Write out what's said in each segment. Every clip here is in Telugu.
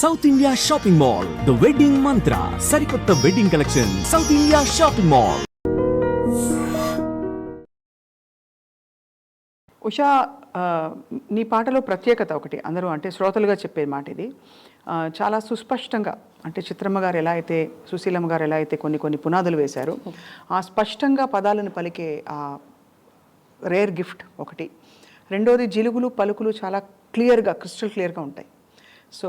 South India shopping mall the wedding Mantra సరికొత్త wedding collection south India shopping mall Usha నీ పాటలో ప్రత్యేకత ఒకటి. అందరూ అంటే శ్రోతలుగా చెప్పే మాట ఇది. చాలా సుస్పష్టంగా అంటే చిత్రమ్మ గారు ఎలా అయితే సుశీలమ్మ గారు ఎలా అయితే కొన్ని కొన్ని పునాదులు వేశారు ఆ స్పష్టంగా పదాలను పలికే ఆ రేర్ గిఫ్ట్ ఒకటి. రెండోది జిలుగులు పలుకులు చాలా క్లియర్గా క్రిస్టల్ క్లియర్గా ఉంటాయి. సో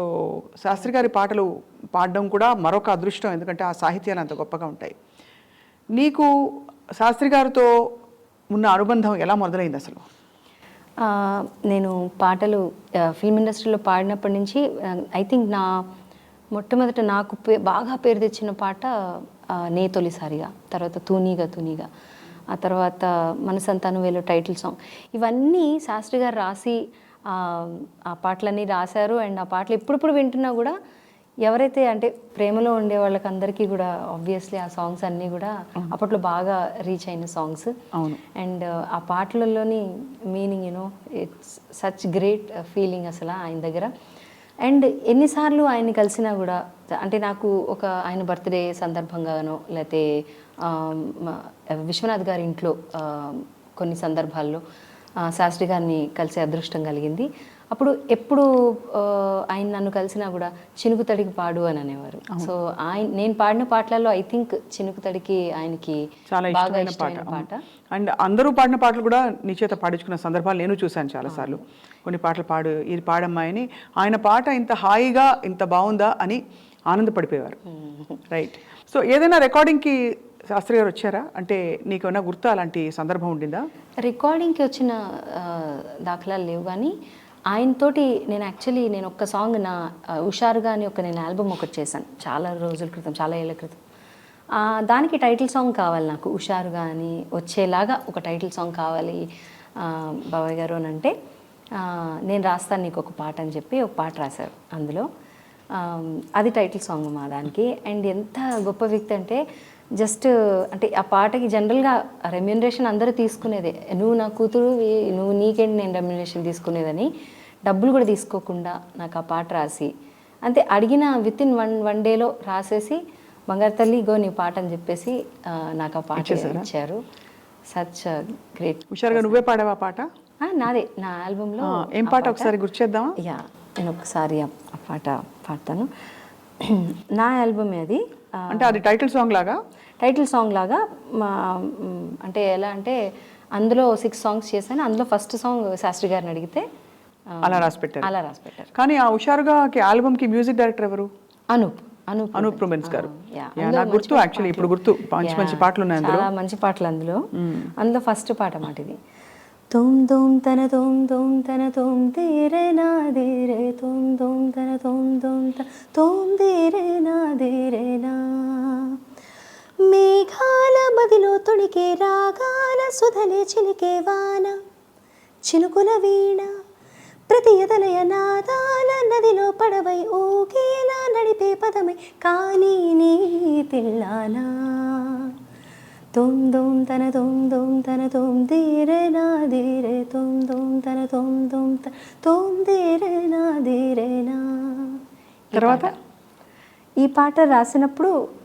శాస్త్రి గారి పాటలు పాడడం కూడా మరొక అదృష్టం ఎందుకంటే ఆ సాహిత్యాలు అంత గొప్పగా ఉంటాయి. నీకు శాస్త్రి గారితో ఉన్న అనుబంధం ఎలా మొదలైంది అసలు? నేను పాటలు ఫిల్మ్ ఇండస్ట్రీలో పాడినప్పటి నుంచి ఐ థింక్ నా మొట్టమొదట నాకు పే బాగా పేరు తెచ్చిన పాట నే తొలిసారిగా తర్వాత తూనీగా తూనీగా ఆ తర్వాత మనసంతాను వేలో టైటిల్ సాంగ్. ఇవన్నీ శాస్త్రి గారు రాసి ఆ, పాటలన్నీ రాశారు. అండ్ ఆ పాటలు ఎప్పుడప్పుడు వింటున్నా కూడా ఎవరైతే అంటే ప్రేమలో ఉండే వాళ్ళకి అందరికీ కూడా ఆబ్వియస్లీ ఆ సాంగ్స్ అన్నీ కూడా అప్పట్లో బాగా రీచ్ అయిన సాంగ్స్ అవును. అండ్ ఆ పాటలలోని meaning you know it's such great feeling అసలు ఆయన దగ్గర. అండ్ ఎన్నిసార్లు ఆయన్ని కలిసినా కూడా అంటే నాకు ఒక ఆయన బర్త్డే సందర్భంగానో లేకపోతే విశ్వనాథ్ గారి ఇంట్లో కొన్ని సందర్భాల్లో శాస్త్రి గారిని కలిసే అదృష్టం కలిగింది. అప్పుడు ఎప్పుడు ఆయన నన్ను కలిసినా కూడా చినుకు తడికి పాడు అని అనేవారు. సో ఆయన నేను పాడిన పాటలలో ఐ థింక్ చినుకు తడికి ఆయనకి చాలా బాగా ఇష్టమైన పాట. అండ్ అందరూ పాడిన పాటలు కూడా నీ చేత పాడించుకున్న సందర్భాలు నేను చూశాను చాలాసార్లు. కొన్ని పాటలు పాడు ఇది పాడమ్మాయని ఆయన పాట ఇంత హాయిగా ఇంత బాగుందా అని ఆనందపడిపోయేవారు. రైట్. సో ఏదైనా రికార్డింగ్కి శాస్త్రి గారు వచ్చారా? అంటే నీకేమైనా గుర్తు అలాంటి సందర్భం ఉండిందా? రికార్డింగ్కి వచ్చిన దాఖలాలు లేవు కానీ ఆయనతోటి నేను యాక్చువల్లీ నేను ఒక్క సాంగ్ నా హుషారుగా అని ఒక నేను ఆల్బమ్ ఒకటి చేశాను. చాలా రోజుల క్రితం చాలా ఏళ్ళ క్రితం. దానికి టైటిల్ సాంగ్ కావాలి నాకు హుషారుగా అని వచ్చేలాగా ఒక టైటిల్ సాంగ్ కావాలి బాబాయ్ గారు అని అంటే నేను రాస్తాను నీకు ఒక పాట అని చెప్పి ఒక పాట రాశారు అందులో. అది టైటిల్ సాంగ్ మా దానికి. అండ్ ఎంత గొప్ప వ్యక్తి అంటే జస్ట్ అంటే ఆ పాటకి జనరల్గా రెమ్యూనరేషన్ అందరూ తీసుకునేదే. నువ్వు నా కూతురు నువ్వు నీకేంటి నేను రెమ్యూనరేషన్ తీసుకునేదని డబ్బులు కూడా తీసుకోకుండా నాకు ఆ పాట రాసి అంతే అడిగిన విత్ ఇన్ వన్ వన్ డేలో రాసేసి బంగారు తల్లి గో నీ పాట అని చెప్పేసి నాకు ఆ పాట ఇచ్చారు. సచ్ గ్రేట్ హుషారుగా నువ్వే పాడావా పాట? నాదే నా ఆల్బంలో ఏం పాట ఒకసారి గుర్తు చేద్దామా? యా నేను ఒకసారి ఆ పాట పాడతాను. నా ఆల్బమే అది. అంటే అది టైటిల్ సాంగ్ లాగా? టైటిల్ సాంగ్ లాగా అంటే ఎలా అంటే అందులో సిక్స్ సాంగ్స్ చేశాను. అందులో ఫస్ట్ సాంగ్ శాస్త్రి గారిని అడిగితే అలా రాసి పెట్టారు. అలా రాసి పెట్టారు. కానీ ఆ హుషారుగా ఆల్బమ్కి మ్యూజిక్ డైరెక్టర్ ఎవరు? అనూప్. అనూప్ అనూప్ రొమెన్స్ గారు. నాకు గుర్తు యాక్చువల్లీ. ఇప్పుడు గుర్తు. మంచి మంచి పాటలు ఉన్నాయి అందులో. మంచి పాటలు అందులో. అందులో ఫస్ట్ పాట మాట ఇది. తోం తోం తన తోం తోం తన తోం తీరే నా దీరే తోం తోం తన తోం తోం త తోం దీరే నా దీరే నా. మేఘాల మదిలో తొణికే రాగాల సుధలే చిలికే వాన. చినుకుల వీణ ప్రతి ఎదలయ నాదాల నదిలో పడవై ఊగేలా నడిపే పదమై కానీ నీ తిల్లానా తోం దోం తన తోం దోం తన తోం దీరే నా దీరే తోం దోం తన తోం దోం త తోం దీరే నా దీరే నా. తర్వాత? ఈ పాట రాసినప్పుడు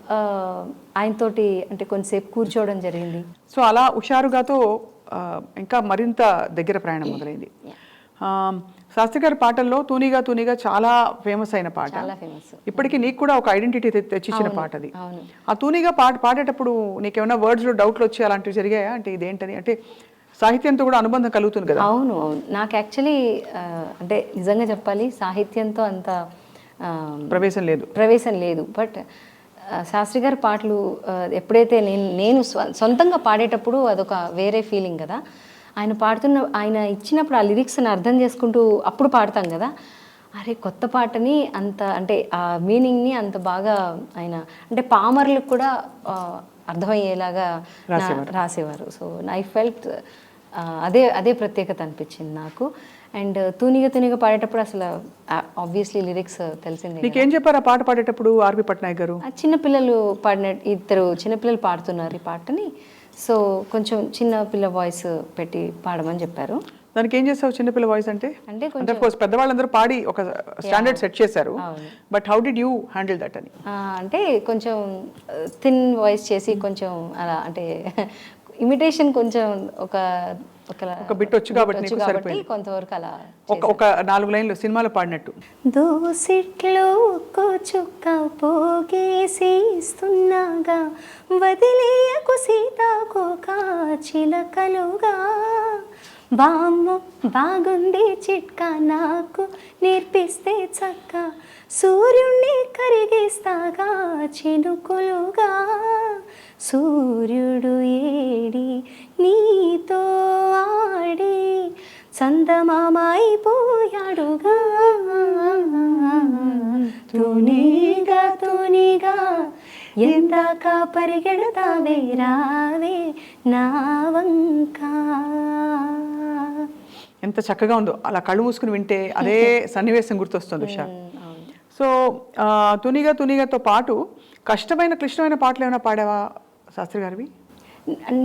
ఆయనతోటి అంటే కొంతసేపు కూర్చోవడం జరిగింది. సో అలా హుషారుగాతో ఇంకా మరింత దగ్గర ప్రయాణం మొదలైంది. ఆ, శాస్త్రి గారి పాటల్లో తూనిగా తూనిగా చాలా ఫేమస్ అయిన పాట. ఇప్పటికీ నీకు కూడా ఒక ఐడెంటిటీ తెచ్చిచ్చిన పాట అది. ఆ తూనిగా పాట పాడేటప్పుడు నీకేమైనా వర్డ్స్లో డౌట్లు వచ్చి అలాంటివి జరిగాయా? అంటే ఇదేంటని? అంటే సాహిత్యంతో కూడా అనుబంధం కలుగుతుంది కదా? అవును అవును. నాకు యాక్చువల్లీ అంటే నిజంగా చెప్పాలి సాహిత్యంతో అంత ప్రవేశం లేదు. ప్రవేశం లేదు. బట్ శాస్త్రి గారి పాటలు ఎప్పుడైతే నేను నేను సొంతంగా పాడేటప్పుడు అదొక వేరే ఫీలింగ్ కదా. ఆయన పాడుతున్న ఆయన ఇచ్చినప్పుడు ఆ లిరిక్స్ని అర్థం చేసుకుంటూ అప్పుడు పాడతాం కదా. అరే కొత్త పాటని అంత అంటే ఆ మీనింగ్ని అంత బాగా ఆయన అంటే పామర్లకు కూడా అర్థమయ్యేలాగా రాసేవారు. సో ఐ ఫెల్ట్ అదే అదే ప్రత్యేకత అనిపించింది నాకు. అండ్ తూనిగా తూనిగా పాడేటప్పుడు అసలు ఆబ్వియస్లీ లిరిక్స్ తెలిసిందే. నీకేం చెప్పారు ఆ పాట పాడేటప్పుడు ఆర్పి పట్నాయక్ గారు? ఆ చిన్నపిల్లలు పాడిన ఇద్దరు చిన్నపిల్లలు పాడుతున్నారు ఈ పాటని. సో కొంచెం చిన్న పిల్ల వాయిస్ పెట్టి పాడమని చెప్పారు. దానికి ఏం చేసావు చిన్నపిల్ల వాయిస్ అంటే? అంటే కోర్స్ పెద్దవాళ్ళందరూ పాడి ఒక స్టాండర్డ్ సెట్ చేశారు. But how did you handle that అని? అంటే కొంచెం థిన్ వాయిస్ చేసి కొంచెం అలా అంటే ఇమిటేషన్ కొంచెం ఒక ఒక bit వచ్చు కాబట్టి సరిపోయింది. కొంతవరకు అలా ఒక ఒక నాలుగు లైన్లు సినిమాలో పాడినట్టు. దోసిట్లో చుక్క పోగేసి ఇస్తున్నాగా వదిలేయకు సీతాకోక చిలకలుగా బామ్మ బాగుంది చిట్కా నాకు. నేర్పిస్తే చక్క. సూర్యుణ్ణి కరిగిస్తాగా చినుకులుగా. సూర్యుడు ఏడి నీతో ఆడి చందమామైపోయాడుగా తునిగా తునిగా ఎందాక పరిగెడతావే రావే నా వంక. ఎంత చక్కగా ఉందో. అలా కళ్ళు మూసుకుని వింటే అదే సన్నివేశం గుర్తొస్తుంది ఉషా. సో తునిగా తునిగాతో పాటు కష్టమైన క్లిష్టమైన పాటలు ఏమైనా పాడావా శాస్త్రి గారివి?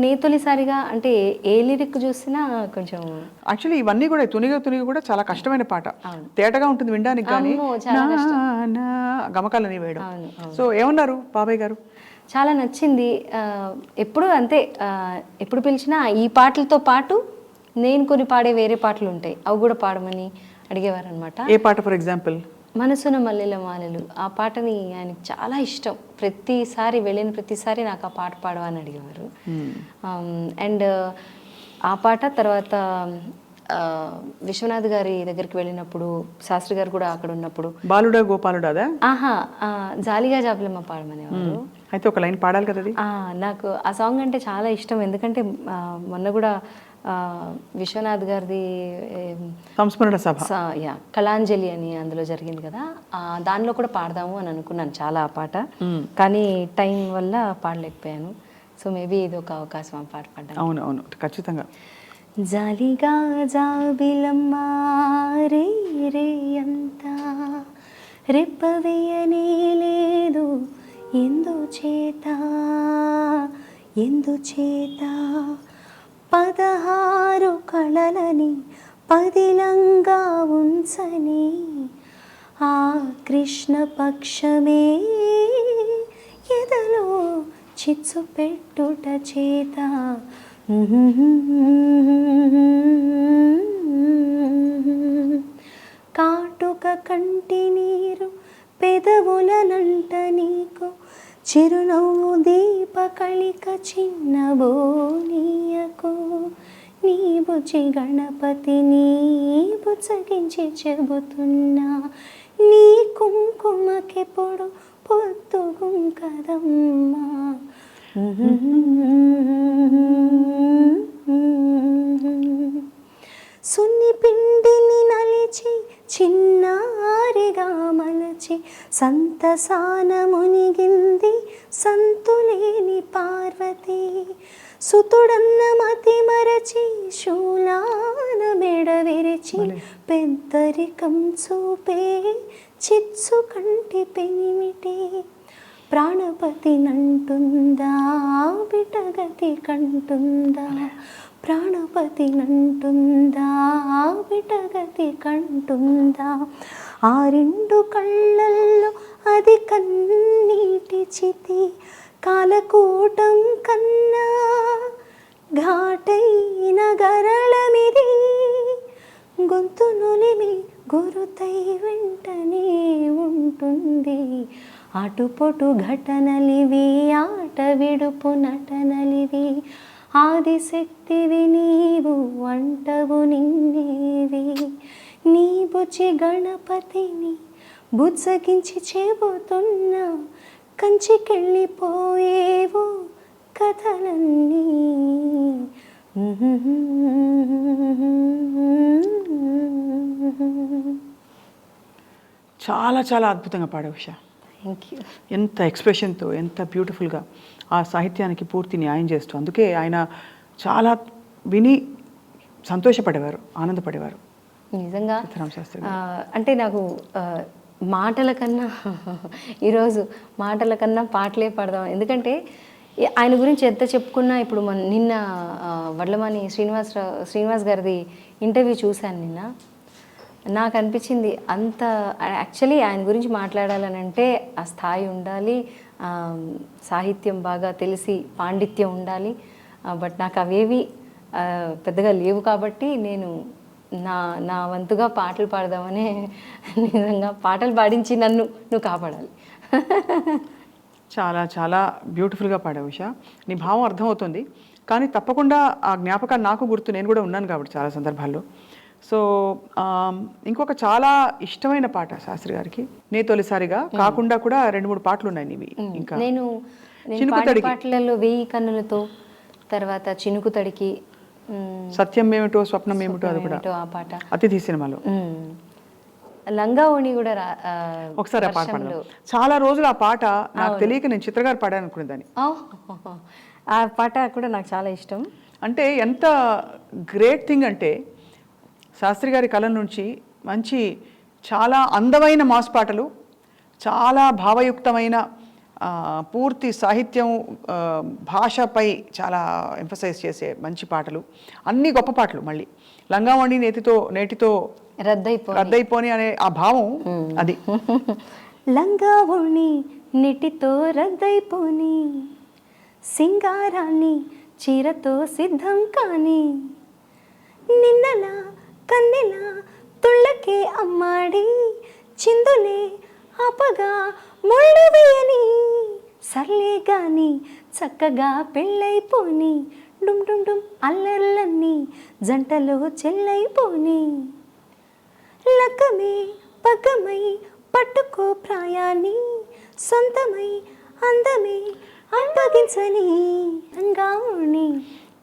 నే తొలిసారిగా అంటే ఏ లిరిక్ చూసినా కొంచెం యాక్చువల్లీ ఇవన్నీ కూడా తునిగా తునిగా కూడా చాలా కష్టమైన పాట. తేటగా ఉంటుంది వినడానికి కానీ. గమకాలని వేయడం. సో ఏమన్నారు బాబాయ్ గారు? చాలా నచ్చింది. ఎప్పుడు అంతే ఎప్పుడు పిలిచినా ఈ పాటలతో పాటు నేను కొన్ని పాడే వేరే పాటలు ఉంటాయి. అవి కూడా పాడమని అడిగేవారు అనమాట ఏ పాట ఫర్ ఎగ్జాంపుల్ మనసున మల్లెల మాలలు. ఆ పాటని ఆయనకి చాలా ఇష్టం. ప్రతిసారి వెళ్ళిన ప్రతిసారి నాకు ఆ పాట పాడవని అడిగేవారు. అండ్ ఆ పాట తర్వాత విశ్వనాథ్ గారి దగ్గరికి వెళ్ళినప్పుడు శాస్త్రి గారు కూడా అక్కడ ఉన్నప్పుడు. బాలుడా గోపాలుడా ఆహా జాలిగా జాబులమ్మ పాడమనేవారు. అయితే ఒక లైన్ పాడాలి కదా నాకు ఆ సాంగ్ అంటే చాలా ఇష్టం. ఎందుకంటే మొన్న కూడా విశ్వనాథ్ గారిది సంస్మరణ సభ. యా కళాంజలి అని అందులో జరిగింది కదా. దానిలో కూడా పాడదాము అని అనుకున్నాను చాలా ఆ పాట. కానీ టైం వల్ల పాడలేకపోయాను. సో మేబీ ఇది ఒక అవకాశం ఆ పాట పాడడానికి. అవును అవును ఖచ్చితంగా. జాలిగా జాబిలమ్మ రే రే అంత రెప్పవేయనే లేదు. ఎందు చేత ఎందు చేత పదహారు కళలని పదిలంగా ఉంచని ఆ కృష్ణ పక్షమే ఎదలో చిచ్చు పెట్టుట చేత. కాటుక కంటి నీరు పెదవులనంట నీకు. చిరునవ్వు దీప కళిక నీ గణపతిని బుచ్చగించి చెబుతున్నా నీ కుంకుమకెప్పుడు పొద్దుగుం కదమ్మా. సున్ని పిండిని నలిచి చిన్నారిగా మలచి సంతసాన మునిగింది సంతులేని పార్వతి. సుతుడన్న మతి మరచి శూలాన మెడ విరిచి పెద్దరికం చూపే చిత్సు కంటి పెనిమిటి. ప్రాణపతి నంటుందా బిటగతి కంటుందా? ప్రాణపతి నంటుందా బిటగతి కంటుందా? ఆ రెండు కళ్ళల్లో అది కన్నీటి చితి కాలకూటం కన్నా ఘాటైన గరళమిది గొంతు నులిమి గురుతై వెంటనే ఉంటుంది. అటుపొటు ఘటనలివి ఆట విడుపు నటనలివి. ఆదిశక్తివి నీవు అంటవు నిన్నేవి. నీ బుచి గణపతిని బుజ్జగించి చెబుతున్నా కంచికెళ్ళిపోయేవో కథలన్నీ. చాలా చాలా అద్భుతంగా పాడావు ఉషా. థ్యాంక్ యూ ఎంత ఎక్స్ప్రెషన్తో ఎంత బ్యూటిఫుల్గా ఆ సాహిత్యానికి పూర్తి న్యాయం చేస్తూ అందుకే ఆయన చాలా విని సంతోషపడేవారు ఆనందపడేవారు. నిజంగా అంటే నాకు మాటల కన్నా ఈరోజు మాటల కన్నా పాటలే పాడదాం. ఎందుకంటే ఆయన గురించి ఎంత చెప్పుకున్నా ఇప్పుడు మన నిన్న వడ్లమాని శ్రీనివాస్ శ్రీనివాస్ గారిది ఇంటర్వ్యూ చూశాను నిన్న. నాకు అనిపించింది అంత యాక్చువల్లీ ఆయన గురించి మాట్లాడాలని అంటే ఆ స్థాయి ఉండాలి సాహిత్యం బాగా తెలిసి పాండిత్యం ఉండాలి. బట్ నాకు అవేవి పెద్దగా లేవు కాబట్టి నేను నా నా వంతుగా పాటలు పాడదామని నిజంగా పాటలు పాడించి నన్ను నువ్వు కాపాడాలి. చాలా చాలా బ్యూటిఫుల్గా పాడావు ఉషా. నీ భావం అర్థమవుతుంది. కానీ తప్పకుండా ఆ జ్ఞాపకాన్ని నాకు గుర్తు నేను కూడా ఉన్నాను కాబట్టి చాలా సందర్భాల్లో. సో ఇంకొక చాలా ఇష్టమైన పాట శాస్త్రి గారికి. నే తొలిసారిగా కాకుండా కూడా రెండు మూడు పాటలు ఉన్నాయి నీవి. ఇంకా నేను. పాటలలో వెయ్యి కన్నులతో తర్వాత చినుకు తడికి సత్యం ఏమిటో స్వప్నం ఏమిటో అది కూడా ఆ పాట. అతిథి సినిమాలో. మ్, లంగా ఓణి కూడా ఒకసారి ఆ పాట. పాడదాం. చాలా రోజులు ఆ పాట నాకు తెలియక నేను చిత్రగారు పాడాను అనుకునేదాన్ని ఆ పాట కూడా నాకు చాలా ఇష్టం. అంటే ఎంత గ్రేట్ థింగ్ అంటే శాస్త్రి గారి కలం నుంచి మంచి చాలా అందమైన మాస్ పాటలు చాలా భావయుక్తమైన పూర్తి సాహిత్యం భాషపై చాలా ఎంఫసైజ్ చేసే మంచి పాటలు. అన్ని గొప్ప పాటలు మళ్ళీ. లంగావణి నేతితో నేటితో రద్దయిపో రద్దయిపోని అనే ఆ భావం అది. లంగా ఓణి నిటితో రద్దయిపోని. సింగారాన్ని చీరతో సిద్ధం కాని. నిన్నలా కన్నెలా తుళ్ళకే అమ్మాడి. చిందులే ఆపగా ముళ్ళు వేయని సర్లే గాని చక్కగా పెళ్ళైపోని డుమ్ డుమ్ డుమ్ అల్లర్లన్నీ జంటలో చెల్లైపోని. లక్కమే పగ్గమై పట్టుకో ప్రాయాన్ని సొంతమై అందమే అప్పగించని రంగావుని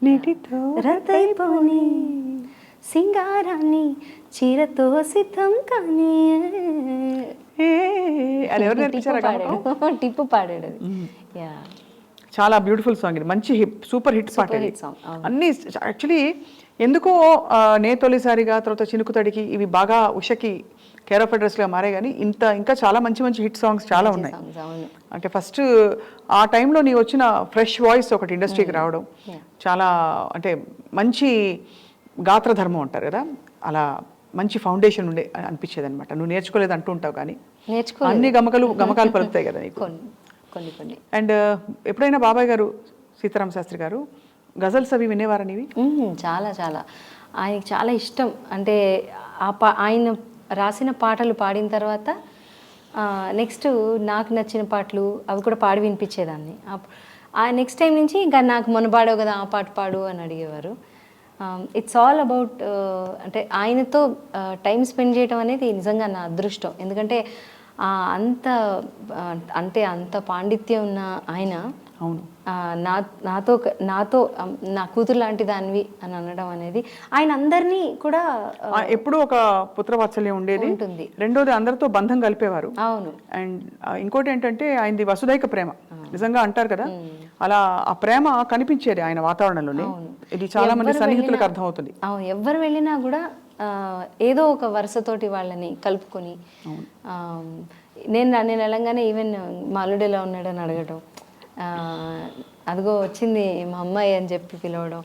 నీటితో రద్దయిపోని సింగారాన్ని చీరతో సిద్ధం కానీ అది ఎవరు టిప్పు నేర్పించారా? పాడాడు. టిప్పు పాడాడు అది. యా. చాలా బ్యూటిఫుల్ సాంగ్ ఇది. మంచి హిట్ సూపర్ హిట్ పాట ఇది. అన్ని యాక్చువల్లీ ఎందుకో నే తొలిసారిగా తర్వాత చినుకు తడికి ఇవి బాగా ఉషకి కేర్ ఆఫ్ అడ్రస్గా మారే కానీ ఇంత ఇంకా చాలా మంచి మంచి హిట్ సాంగ్స్ చాలా ఉన్నాయి. అంటే ఫస్ట్ ఆ టైంలో నీ వచ్చిన ఫ్రెష్ వాయిస్ ఒకటి ఇండస్ట్రీకి రావడం. చాలా అంటే మంచి గాత్రధర్మం అంటారు కదా? అలా మంచి ఫౌండేషన్ ఉండే అనిపించేది అనమాట నువ్వు నేర్చుకోలేదు అంటూ ఉంటావు కానీ నేర్చుకో అన్ని గమకలు గమకాలు పలుకుతాయి కదా నీకు. కొన్ని కొన్ని అండ్ ఎప్పుడైనా బాబాయ్ గారు సీతారామ శాస్త్రి గారు గజల్స్ అవి వినేవారా నీవి? మ్మ్, చాలా చాలా. ఆయనకి చాలా ఇష్టం. అంటే ఆ పా ఆయన రాసిన పాటలు పాడిన తర్వాత నెక్స్ట్ నాకు నచ్చిన పాటలు అవి కూడా పాడి వినిపించేదాన్ని. ఆ నెక్స్ట్ టైం నుంచి ఇంకా నాకు మొన్న పాడావు కదా ఆ పాట పాడు అని అడిగేవారు. ఇట్స్ ఆల్ అబౌట్ అంటే ఆయనతో టైం స్పెండ్ చేయడం అనేది నిజంగా నా అదృష్టం. ఎందుకంటే అంత అంటే అంత పాండిత్యం ఉన్న ఆయన అవును. ఆ, నా నాతో నాతో నా కూతురు లాంటి దానివి అని అనడం అనేది ఆయన అందరినీ కూడా ఎప్పుడూ ఒక పుత్రవాత్సల్యం ఉండేది. ఉంటుంది. రెండోది అందరితో బంధం కలిపేవారు. అవును. అండ్ ఇంకోటి ఏంటంటే ఆయనది వసుదైక ప్రేమ. నిజంగా అంటారు కదా? అలా ఆ ప్రేమ కనిపించేది ఆయన వాతావరణంలోనే. ఇది చాలా మంది సన్నిహితులకు అర్థమవుతుంది. అవును ఎవరు వెళ్ళినా కూడా ఏదో ఒక వరుసతోటి వాళ్ళని కలుపుకొని నేను నేను వెళ్ళంగానే ఈవెన్ మా అల్లుడు ఎలా ఉన్నాడని అడగడం ఆ, అదిగో వచ్చింది మా అమ్మాయి అని చెప్పి పిలవడం.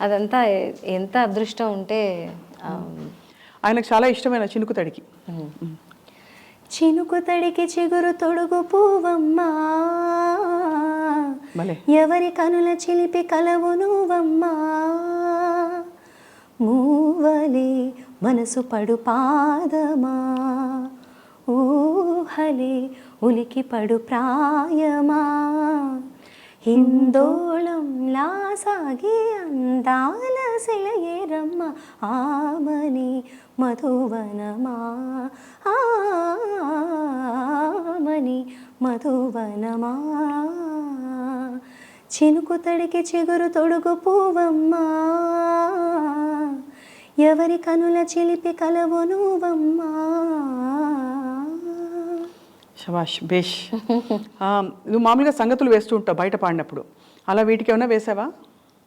అదంతా ఎంత అదృష్టం ఉంటే ఆయనకు చాలా ఇష్టమైన చినుకు తడికి. చినుకు తడికి చిగురు తొడుగు పువ్వమ్మా. భలే. ఎవరి కనుల చిలిపి కలవు నువ్వమ్మా. మూవలే మనసు పడు పాదమా. ఊహలే ఉలికి పడు ప్రాయమా? హిందోళంలా సాగి అందాల సెలయేరమ్మ ఆమని మధువనమా? ఆమని మధువనమా? చినుకు తడికి చిగురు తొడుగు పువ్వమ్మా. ఎవరి కనుల చిలిపి కలవు నువ్వమ్మా? శబాష్ బేష్. నువ్వు మామూలుగా సంగతులు వేస్తూ ఉంటావు బయట పాడినప్పుడు. అలా వీటికి ఏమైనా వేసావా?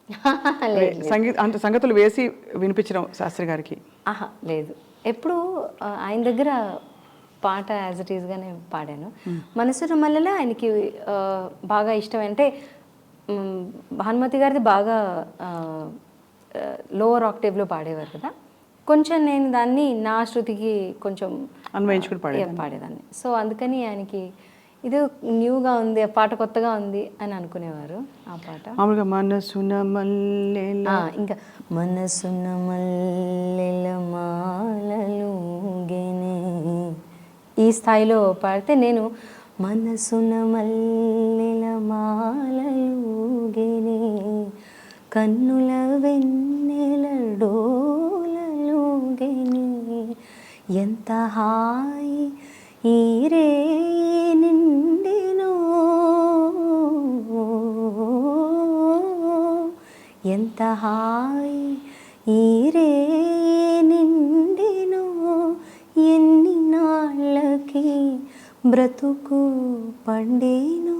లేదు సంగీ అంటే సంగతులు వేసి వినిపించడం శాస్త్రి గారికి. ఆహా లేదు. ఎప్పుడు ఆయన దగ్గర పాట యాజ్ ఇట్ ఈస్గానే పాడాను. మనసున మల్లెలే ఆయనకి బాగా ఇష్టం అంటే భానుమతి గారిది బాగా లోవర్ ఆక్టేవ్లో పాడేవారు కదా. కొంచెం నేను దాన్ని నా శృతికి కొంచెం అన్వయించుకుని పాడేదాన్ని. సో అందుకని ఆయనకి ఇది న్యూగా ఉంది ఆ పాట కొత్తగా ఉంది అని అనుకునేవారు ఆ పాట. మామూలుగా మనసున మల్లెల ఇంకా మనసున్న మల్లెల మాలలుగెనే ఈ స్థాయిలో పాడితే నేను మనసున మల్లెల మాలలుగెనే కన్నుల వెన్నెల ఎంత హాయి ఈ రే నిండెనో. ఎంత హాయి ఈ రే నిండెనో. ఎన్ని నాళ్ళకి బ్రతుకు పండేను.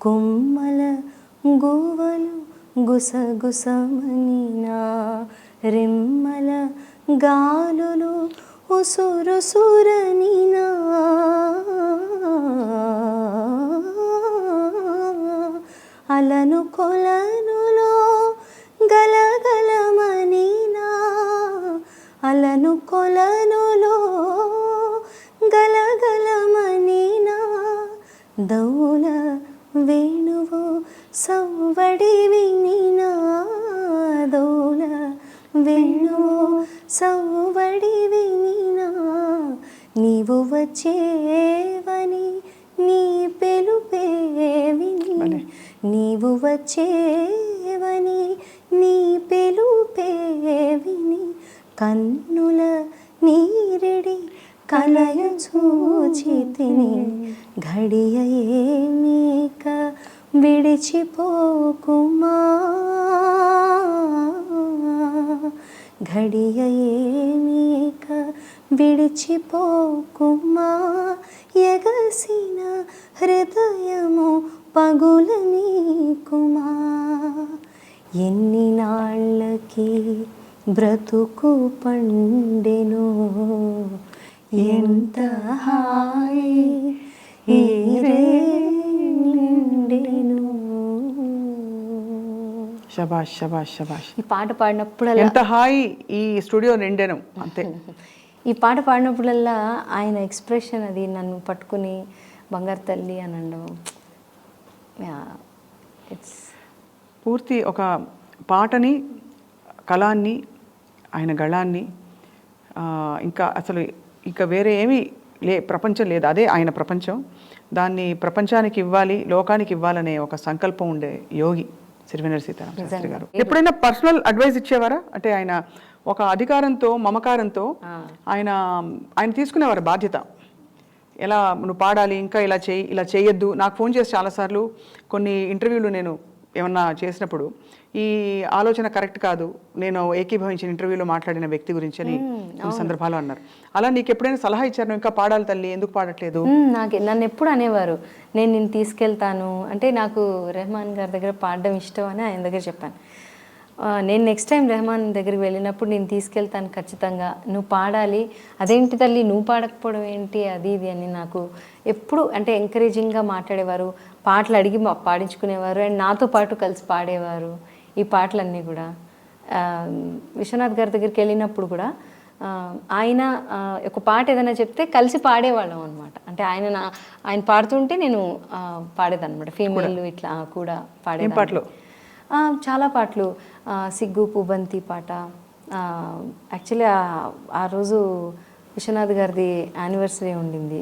కొమ్మల గువలు గుసగుసమని నా రెమ్మల గాలులు ఉసురుసురనినా అలను కొలనులో గలగలమనినా అలను కొలనులో గలగలమనినా దౌల వేణువు సవ్వడి వచ్చేవని నీ పెలుపే విని నీవు వచ్చేవని నీ పెలుపే విని కన్నుల నీరెడి కలయ చూచితిని ఘడియ ఏమీక విడిచిపోకుమా? ఘడియ ఏమీక విడిచిపోకుమా? ఎగసిన హృదయము పగుల నీకుమా? ఎన్ని నాళ్ళకి బ్రతుకు పండెను? ఎంత హాయి శబాష్ శబాష్ శబాష్ ఈ పాట పాడినప్పుడల్లా ఎంత హాయి ఈ స్టూడియో నిండెను అంతే. ఈ పాట పాడినప్పుడల్లా ఆయన ఎక్స్ప్రెషన్ అది నన్ను పట్టుకుని బంగారు తల్లి అని అనడం. ఇట్స్ పూర్తి ఒక పాటని కళాన్ని ఆయన గళాన్ని ఇంకా అసలు ఇంకా వేరే ఏమీ లే ప్రపంచం లేదు. అదే ఆయన ప్రపంచం. దాన్ని ప్రపంచానికి ఇవ్వాలి లోకానికి ఇవ్వాలనే ఒక సంకల్పం ఉండే యోగి సిరివెన్నెల సీతారామ శాస్త్రి గారు. ఎప్పుడైనా పర్సనల్ అడ్వైస్ ఇచ్చేవారా? అంటే ఆయన ఒక అధికారంతో మమకారంతో ఆయన ఆయన తీసుకునేవారు బాధ్యత. ఎలా నువ్వు పాడాలి ఇంకా ఇలా చేయి ఇలా చేయొద్దు. నాకు ఫోన్ చేసి చాలాసార్లు కొన్ని ఇంటర్వ్యూలు నేను ఏమన్నా చేసినప్పుడు ఈ ఆలోచన కరెక్ట్ కాదు నేను ఏకీభవించిన ఇంటర్వ్యూలో మాట్లాడిన వ్యక్తి గురించి అని సందర్భాలు అన్నారు. అలా నీకు ఎప్పుడైనా సలహా ఇచ్చారు? "నువ్వు ఇంకా పాడాలి తల్లి ఎందుకు పాడట్లేదు? నాకు నన్ను ఎప్పుడు అనేవారు నేను నిన్ను తీసుకెళ్తాను. అంటే నాకు రెహమాన్ గారి దగ్గర పాడడం ఇష్టం అని ఆయన దగ్గర చెప్పాను. నేను నెక్స్ట్ టైం రెహమాన్ దగ్గరికి వెళ్ళినప్పుడు నేను తీసుకెళ్తాను ఖచ్చితంగా. నువ్వు పాడాలి. అదేంటి తల్లి? నువ్వు పాడకపోవడం ఏంటి? అది ఇది అని నాకు ఎప్పుడు అంటే ఎంకరేజింగ్గా మాట్లాడేవారు. పాటలు అడిగి మా- పాడించుకునేవారు. అండ్ నాతో పాటు కలిసి పాడేవారు ఈ పాటలన్నీ కూడా. విశ్వనాథ్ గారి దగ్గరికి వెళ్ళినప్పుడు కూడా ఆయన ఒక పాట ఏదైనా చెప్తే కలిసి పాడేవాళ్ళం అనమాట అంటే ఆయన నా ఆయన పాడుతుంటే నేను పాడేదన్నమాట. ఫీమేల్ ఇట్లా కూడా పాడే పాటలు? చాలా పాటలు. సిగ్గు పూబంతి పాట. యాక్చువల్లీ ఆ రోజు విశ్వనాథ్ గారిది యానివర్సరీ ఉండింది.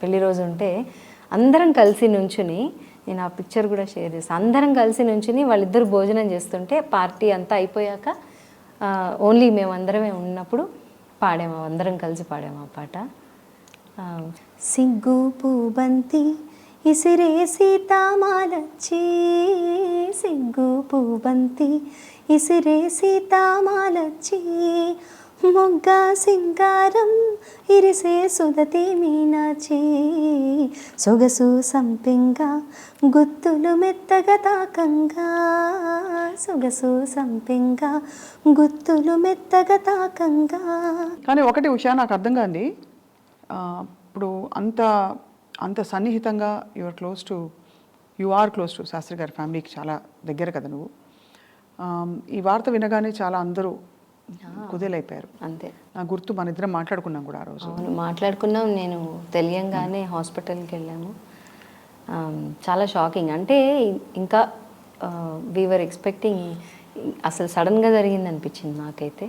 పెళ్ళి రోజు ఉంటే అందరం కలిసి నుంచుని నేను ఆ పిక్చర్ కూడా షేర్ చేస్తాను అందరం కలిసి నుంచుని వాళ్ళిద్దరు భోజనం చేస్తుంటే పార్టీ అంతా అయిపోయాక ఓన్లీ మేమందరమే ఉన్నప్పుడు పాడాము. అందరం కలిసి పాడాము ఆ పాట. సిగ్గు పూబంతి ఇసిరే సీతామాలచ్చి సిగ్గు పూబంతి ఇసిరే సీతామాలచ్చి మొగ్గ సింగారం ఇరిసే సుదతి మీనాచి సొగసు సంపింగా గుత్తులు మెత్తగా తాకంగా. సొగసు సంపింగ గుత్తులు మెత్తగా తాకంగా. కానీ ఒకటి ఉషా నాకు అర్థం కాంది. ఇప్పుడు అంత అంత సన్నిహితంగా your close to you are close to Shastri గారి ఫ్యామిలీకి చాలా దగ్గర కదా నువ్వు. ఈ వార్త వినగానే చాలా అందరూ కుదేలైపోయారు. అంతే. నా గుర్తు మన ఇద్దరం మాట్లాడుకున్నాం కూడా ఆ రోజు. అవును మాట్లాడుకున్నాం. నేను తెలియంగానే హాస్పిటల్కి వెళ్ళాము. చాలా షాకింగ్ అంటే ఇంకా వీఆర్ ఎక్స్పెక్టింగ్ అసలు సడన్గా జరిగింది అనిపించింది నాకైతే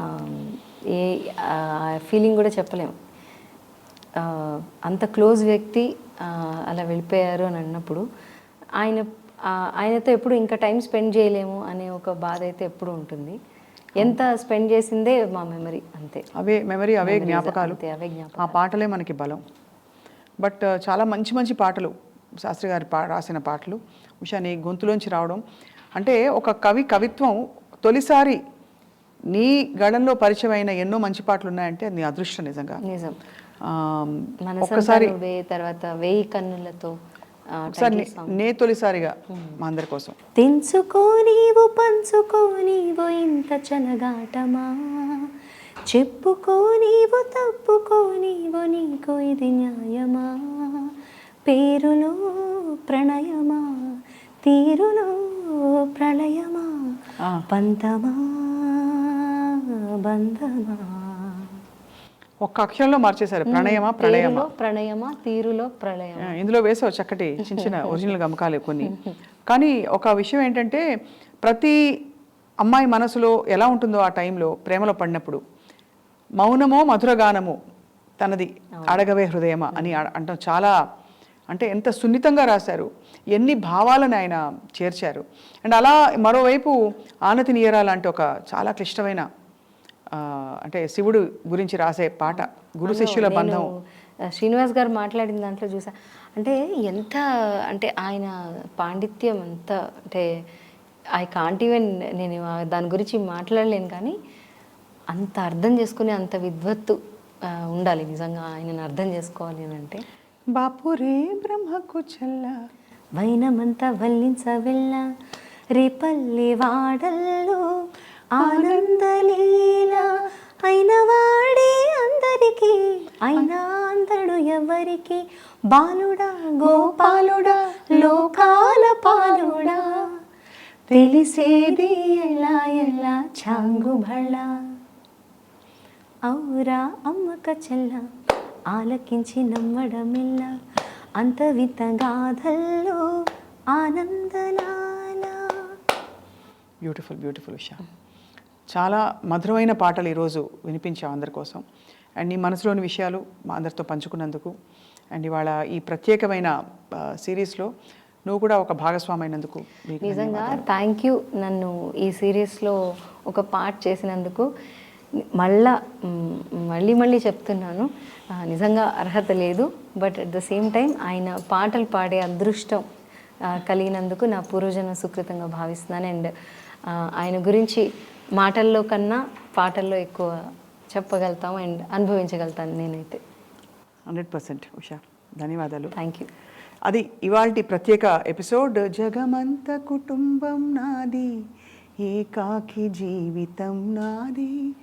ఆమ్, ఏ ఫీలింగ్ కూడా చెప్పలేము అంత క్లోజ్ వ్యక్తి అలా వెళ్ళిపోయారు అని అన్నప్పుడు ఆయన ఆయనతో ఎప్పుడు ఇంకా టైం స్పెండ్ చేయలేము అనే ఒక బాధ అయితే ఎప్పుడు ఉంటుంది. ఎంత స్పెండ్ చేసిందే మా మెమరీ అంతే. అవే మెమరీ అవే జ్ఞాపకాలు. అవే జ్ఞాపకాలు. ఆ పాటలే మనకి బలం. బట్ చాలా మంచి మంచి పాటలు శాస్త్రి గారి పా రాసిన పాటలు. ఉషా నీ గొంతులోంచి రావడం. అంటే ఒక కవి కవిత్వం తొలిసారి నీ గళంలో పరిచయం అయిన ఎన్నో మంచి పాటలు ఉన్నాయంటే నీ అదృష్టం నిజంగా. నిజం. ఒక్కసారి తర్వాత వేయి కన్నులతో నే- తొలిసారిగా మా అందరి కోసం. తెంచుకో నీవు పంచుకో నీవు ఇంత చనగాటమా? చెప్పుకో నీవు తప్పుకో నీవు నీకు ఇది న్యాయమా? పేరులో ప్రణయమా? తీరులో ప్రళయమా. పంతమా బంధమా? ఒక్క అక్షరంలో మార్చేశారు. ప్రణయమా ప్రణయమా? పేరులో ప్రణయమా తీరులో ప్రళయమా ఆ, ఇందులో వేసావు చక్కటి చిన్న చిన్న ఒరిజినల్ గమకాలు కొన్ని. కానీ ఒక విషయం ఏంటంటే ప్రతి అమ్మాయి మనసులో ఎలా ఉంటుందో ఆ టైంలో ప్రేమలో పడినప్పుడు మౌనమో మధురగానము తనది అడగవే హృదయమా అని అంటాం చాలా అంటే ఎంత సున్నితంగా రాశారు. ఎన్ని భావాలను ఆయన చేర్చారు. అండ్ అలా మరోవైపు ఆనతి నీయరా లాంటి ఒక చాలా క్లిష్టమైన అంటే శివుడు గురించి రాసే పాట గురు శిష్యుల బంధం. శ్రీనివాస్ గారు మాట్లాడిన దాంట్లో చూసా. అంటే ఎంత అంటే ఆయన పాండిత్యం అంత అంటే ఐ కాంట్ ఈవెన్ నేను దాని గురించి మాట్లాడలేను కానీ అంత అర్థం చేసుకునే అంత విద్వత్తు ఉండాలి నిజంగా ఆయనను అర్థం చేసుకోవాలి అని అంటే. బాపురే బ్రహ్మకు చెల్ల వైనమంతా వల్లించ వెళ్ళ రేపల్లి వాడల్లో ఆనందలీల ఎవరికి బాలుడా గోపాలుడా లోకాల పాలుడా. తెలిసేది ఎలా ఎలా చాంగుబళ ఔరా అమ్మక చెల్ల ఆలకించి నమ్మడమిల్ల. అంత వింత గాథల్లో ఆనందలాల. బ్యూటిఫుల్ బ్యూటిఫుల్ విషయం. చాలా మధురమైన పాటలు ఈరోజు వినిపించాం అందరి కోసం. అండ్ నీ మనసులోని విషయాలు మా అందరితో పంచుకున్నందుకు అండ్ ఇవాళ ఈ ప్రత్యేకమైన సిరీస్లో నువ్వు కూడా ఒక భాగస్వామి అయినందుకు నీకు నిజంగా థ్యాంక్ యూ నన్ను ఈ సిరీస్లో ఒక పార్ట్ చేసినందుకు మళ్ళా మళ్ళీ మళ్ళీ చెప్తున్నాను. నిజంగా అర్హత లేదు but at the same time ఆయన పాటలు పాడే అదృష్టం కలిగినందుకు నా పూర్వజన్మ సుకృతంగా భావిస్తున్నాను. అండ్ ఆయన గురించి మాటల్లో కన్నా పాటల్లో ఎక్కువ చెప్పగలుగుతాం అండ్ అనుభవించగలుగుతాను నేనైతే. Hundred percent Usha. ధన్యవాదాలు. థ్యాంక్ యూ అది ఇవాల్టి ప్రత్యేక ఎపిసోడ్ జగమంత కుటుంబం నాది ఏకాకి జీవితం నాది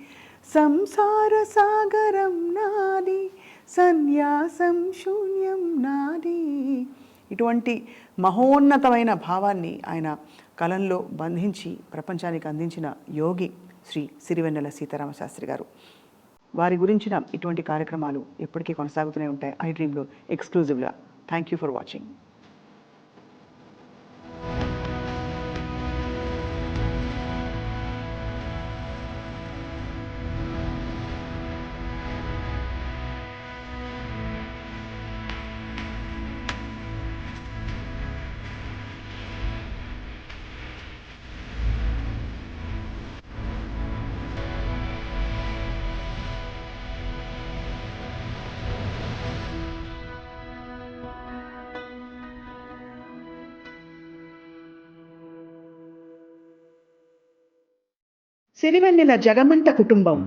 సంసార సాగరం నాది సన్యాసం శూన్యం నాది. ఇటువంటి మహోన్నతమైన భావాన్ని ఆయన కలంలో బంధించి ప్రపంచానికి అందించిన యోగి శ్రీ సిరివెన్నెల సీతారామశాస్త్రి గారు. వారి గురించిన ఇటువంటి కార్యక్రమాలు ఎప్పటికీ కొనసాగుతూనే ఉంటాయి. ఐ డ్రీమ్లో ఎక్స్క్లూజివ్గా. Thank you for watching Sirivennela జగమంట కుటుంబం.